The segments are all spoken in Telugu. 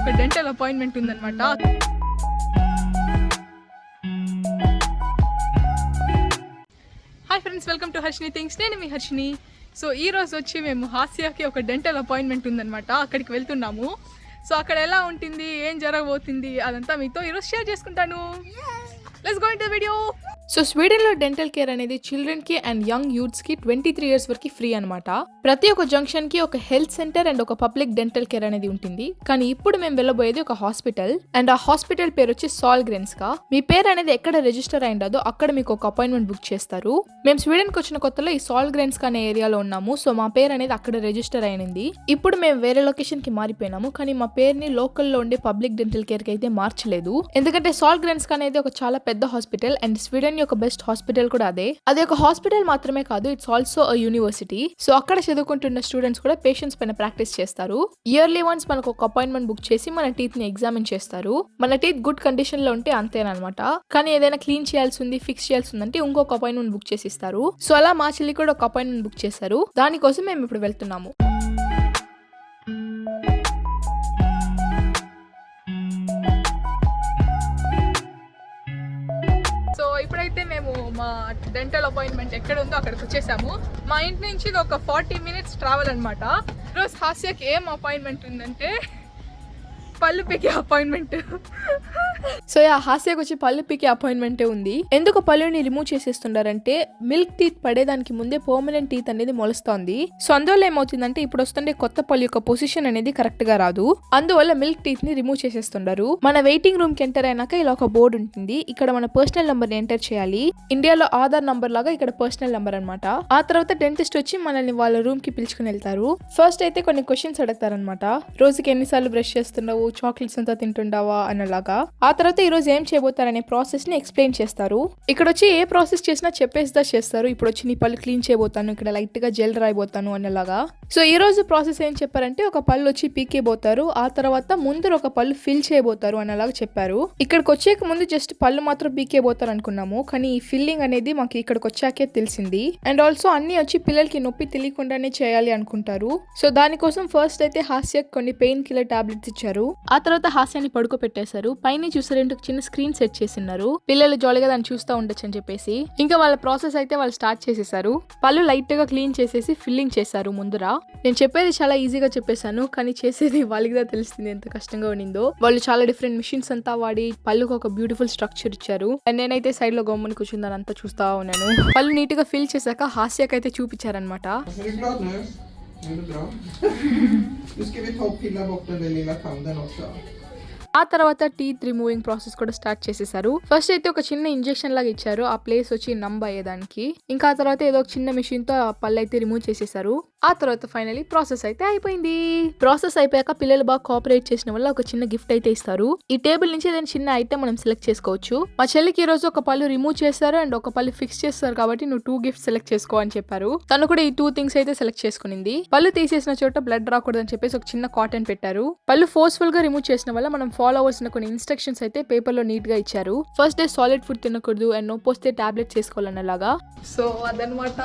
ఒక డెంటల్ అపాయింట్మెంట్ ఉందన్నమాట. Hi friends welcome to Harshini things నేను మీ హర్షిని సో ఈ రోజు వచ్చి మేము హాస్యాకి ఒక డెంటల్ అపాయింట్మెంట్ ఉందన్నమాట. అక్కడికి వెళ్తున్నాము. సో అక్కడ ఎలా ఉంటుంది? ఏం జరగబోతుంది? అదంతా మీతో ఈరోజు షేర్ చేసుకుంటాను. Let's go in to video so స్వీడన్లో dental care అనేది చిల్డ్రన్కి అండ్ యంగ్ యూత్స్కి ట్వంటీ త్రీ ఇయర్స్ వరకు ఫ్రీ అనమాట ప్రతి ఒక్క జంక్షన్కి ఒక హెల్త్ సెంటర్ అండ్ ఒక పబ్లిక్ డెంటల్ కేర్ అనేది ఉంటుంది. కానీ ఇప్పుడు మేము వెళ్ళబోయేది ఒక హాస్పిటల్ అండ్ ఆ హాస్పిటల్ పేరు వచ్చి సాల్ గ్రెన్స్కా మీ పేరు అనేది ఎక్కడ రిజిస్టర్ అయిందో అక్కడ మీకు ఒక అపాయింట్మెంట్ బుక్ చేస్తారు. మేము స్వీడన్కి వచ్చిన కొత్తలో ఈ సాల్ గ్రెన్స్కా అనే ఏరియాలో ఉన్నాము. సో మా పేరు అనేది అక్కడ రిజిస్టర్ అయినది. ఇప్పుడు మేము వేరే లొకేషన్కి మారిపోయినాము. కానీ మా పేరుని లోకల్లో ఉండే పబ్లిక్ డెంటల్ కేర్కి అయితే మార్చలేదు. ఎందుకంటే సాల్ గ్రెన్స్కా అనేది ఒక చాలా పెద్ద హాస్పిటల్ అండ్ స్వీడన్ యొక్క బెస్ట్ హాస్పిటల్ కూడా అదే. అది ఒక హాస్పిటల్ మాత్రమే కాదు it's also a university so అక్కడ చదువుకుంటున్న స్టూడెంట్స్ కూడా పేషెంట్స్ పైన ప్రాక్టీస్ చేస్తారు. ఇయర్లీ వన్స్ మనకు ఒక అపాయింట్మెంట్ బుక్ చేసి మన టీత్ని ఎగ్జామిన్ చేస్తారు. మన టీత్ గుడ్ కండిషన్లో ఉంటే అంతేనమాట కానీ ఏదైనా క్లీన్ చేయాల్సి ఉంది ఫిక్స్ చేయాల్సి ఉందంటే ఇంకొక అపాయింట్మెంట్ బుక్ చేసి ఇస్తారు. సో అలా మా చెల్లి కూడా ఒక అపాయింట్మెంట్ బుక్ చేశారు. దానికోసం మేము ఇప్పుడు వెళ్తున్నాము. డెంటల్ అపాయింట్మెంట్ ఎక్కడ ఉందో అక్కడికి వచ్చేసాము. మా ఇంటి నుంచి ఇది ఒక ఫార్టీ మినిట్స్ ట్రావెల్ అనమాట ఈరోజు హాస్యకి ఏం అపాయింట్మెంట్ ఉందంటే పళ్ళు పీకే అపాయింట్మెంట్ సో ఆ హాస్యకు వచ్చి పళ్ళు పీకే అపాయింట్మెంటే ఉంది. ఎందుకు పళ్ళుని రిమూవ్ చేసేస్తున్నారంటే మిల్క్ టీత్ పడేదానికి ముందే పర్మనెంట్ టీత్ అనేది మొలుస్తోంది. సో అందువల్ల ఏమవుతుందంటే ఇప్పుడు వస్తుండే కొత్త పళ్ళు యొక్క పొజిషన్ అనేది కరెక్ట్గా రాదు. అందువల్ల మిల్క్ టీత్ని రిమూవ్ చేసేస్తున్నారు మన వెయిటింగ్ రూమ్కి ఎంటర్ అయినాక ఇలా ఒక బోర్డు ఉంటుంది. ఇక్కడ మన పర్సనల్ నంబర్ని ఎంటర్ చేయాలి. ఇండియాలో ఆధార్ నంబర్ లాగా ఇక్కడ పర్సనల్ నంబర్ అన్నమాట. ఆ తర్వాత డెంటిస్ట్ వచ్చి మనల్ని వాళ్ళ రూమ్కి పిలుచుకుని వెళ్తారు. ఫస్ట్ అయితే కొన్ని క్వశ్చన్స్ అడుగుతారనమాట రోజుకి ఎన్నిసార్లు బ్రష్ చేస్తున్నావు? చాక్లెట్స్ అంతా తింటుండవా? అనలాగా ఆ ఆ తర్వాత ఈ రోజు ఏం చేయబోతారనే ప్రాసెస్ని ఎక్స్ప్లెయిన్ చేస్తారు. ఇక్కడ వచ్చి ఏ ప్రాసెస్ చేసినా చెప్పేసిదా చేస్తారు. ఇప్పుడు వచ్చి నీ పళ్ళు క్లీన్ చేయబోతాను ఇక్కడ లైట్గా జెల్ రాయబోతాను అనేలాగా. సో ఈ రోజు ప్రాసెస్ ఏం చెప్పారంటే ఒక పళ్ళు వచ్చి పీకేబోతారు ఆ తర్వాత ముందర ఒక పళ్ళు ఫిల్ చేయబోతారు అనేలాగా చెప్పారు. ఇక్కడికి వచ్చేక ముందు జస్ట్ పళ్ళు మాత్రం పీకేబోతారు అనుకున్నాము కానీ ఈ ఫిల్లింగ్ అనేది మాకు ఇక్కడికి వచ్చాకే తెలిసింది. అండ్ ఆల్సో అన్ని వచ్చి పిల్లలకి నొప్పి తెలియకుండానే చేయాలి అనుకుంటారు. సో దానికోసం ఫస్ట్ అయితే హాస్య కొన్ని పెయిన్ కిల్లర్ టాబ్లెట్స్ ఇచ్చారు. ఆ తర్వాత హాస్యాన్ని పడుకోబెట్టేశారు. పైన చూసారంటే ఒక చిన్న స్క్రీన్ సెట్ చేసినారు పిల్లలు జాలీగా దాన్ని చూస్తూ ఉండొచ్చు అని చెప్పేసి. ఇంకా వాళ్ళ ప్రాసెస్ అయితే వాళ్ళు స్టార్ట్ చేసేసారు పళ్ళు లైట్గా క్లీన్ చేసేసి ఫిల్లింగ్ చేశారు ముందర. నేను చెప్పేది చాలా ఈజీగా చెప్పేశాను కానీ చేసేది వాళ్ళకి కూడా తెలిసింది ఎంత కష్టంగా ఉండిందో వాళ్ళు చాలా డిఫరెంట్ మిషన్స్ అంతా వాడి పళ్ళుకు ఒక బ్యూటిఫుల్ స్ట్రక్చర్ ఇచ్చారు అండ్ నేనైతే సైడ్లో గమ్మని కూర్చుని దాని అంతా చూస్తా ఉన్నాను పళ్ళు నీట్గా ఫిల్ చేశాక హాస్యకైతే చూపించారనమాట Nu ska vi ta och pilla bort den där lilla tanden också. ఆ తర్వాత టీత్ రిమూవింగ్ ప్రాసెస్ కూడా స్టార్ట్ చేసేసారు. ఫస్ట్ అయితే ఒక చిన్న ఇంజెక్షన్ లాగా ఇచ్చారు. ఆ ప్లేస్ వచ్చి నంబ్ అయ్యేదానికి. ఇంకా ఆ తర్వాత ఏదో ఒక చిన్న మిషన్తో ఆ పళ్ళు అయితే రిమూవ్ చేసేసారు. ఆ తర్వాత ఫైనలీ ప్రాసెస్ అయితే అయిపోయింది. ప్రాసెస్ అయిపోయాక పిల్లలు బాగా కోఆపరేట్ చేసిన వల్ల ఒక చిన్న గిఫ్ట్ అయితే ఇస్తారు. ఈ టేబుల్ నుంచి ఏదైనా చిన్న ఐటమ్ మనం సెలెక్ట్ చేసుకోవచ్చు. మా చెల్లికి ఈ రోజు ఒక పళ్ళు రిమూవ్ చేస్తారు అండ్ ఒక పళ్ళు ఫిక్స్ చేస్తారు కాబట్టి నువ్వు టూ గిఫ్ట్ సెలెక్ట్ చేసుకో అని చెప్పారు. తను కూడా ఈ టూ థింగ్స్ అయితే సెలెక్ట్ చేసుకునింది. పళ్ళు తీసేసిన చోట బ్లడ్ రాకూడదని చెప్పేసి ఒక చిన్న కాటన్ పెట్టారు. పళ్ళు ఫోర్స్ఫుల్గా రిమూవ్ చేసిన వల్ల మనం ఫాలో అవ్వాల్సిన కొన్ని ఇన్స్ట్రక్షన్స్ అయితే పేపర్లో నీట్గా ఇచ్చారు. ఫస్ట్ డే సాలిడ్ ఫుడ్ తినకూడదు అండ్ నొప్పి వస్తే టాబ్లెట్ చేసుకోవాలన్నలాగా. సో అదనమాట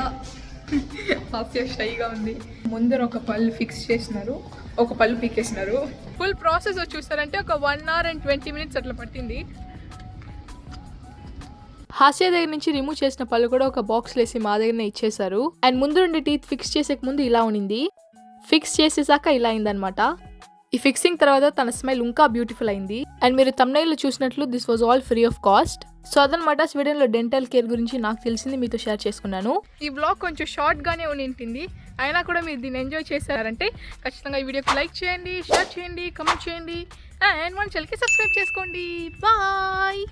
హాస్య షైగా ఉంది. ముందర ఒక పళ్ళు ఫిక్స్ చేసినారు. ఒక పళ్ళు పీకేసినారు. ఫుల్ ప్రాసెస్ చూస్తారంటే ఒక one hour and twenty minutes అట్లా పట్టింది. హాస్య దగ్గర నుంచి రిమూవ్ చేసిన పళ్ళు కూడా ఒక బాక్స్ వేసి మా దగ్గరనే ఇచ్చేసారు అండ్ ముందు నుండి టీత్ ఫిక్స్ చేసే ముందు ఇలా ఉనింది. ఫిక్స్ చేసేసాక ఇలా అయిందనమాట ఈ ఫిక్సింగ్ తర్వాత తన స్మైల్ ఇంకా బ్యూటిఫుల్ అయింది. అండ్ మీరు తమ్నైల్లో చూసినట్లు this was all free of cost so అదనమాట స్వీడన్లో డెంటల్ కేర్ గురించి నాకు తెలిసింది మీతో షేర్ చేసుకున్నాను. ఈ బ్లాగ్ కొంచెం షార్ట్ గానే ఉండింది. అయినా కూడా మీరు దీన్ని ఎంజాయ్ చేశారంటే ఖచ్చితంగా ఈ వీడియోకి లైక్ చేయండి షేర్ చేయండి కమెంట్ చేయండి. అండ్ మన ఛానల్కి సబ్స్క్రైబ్ చేసుకోండి. బాయ్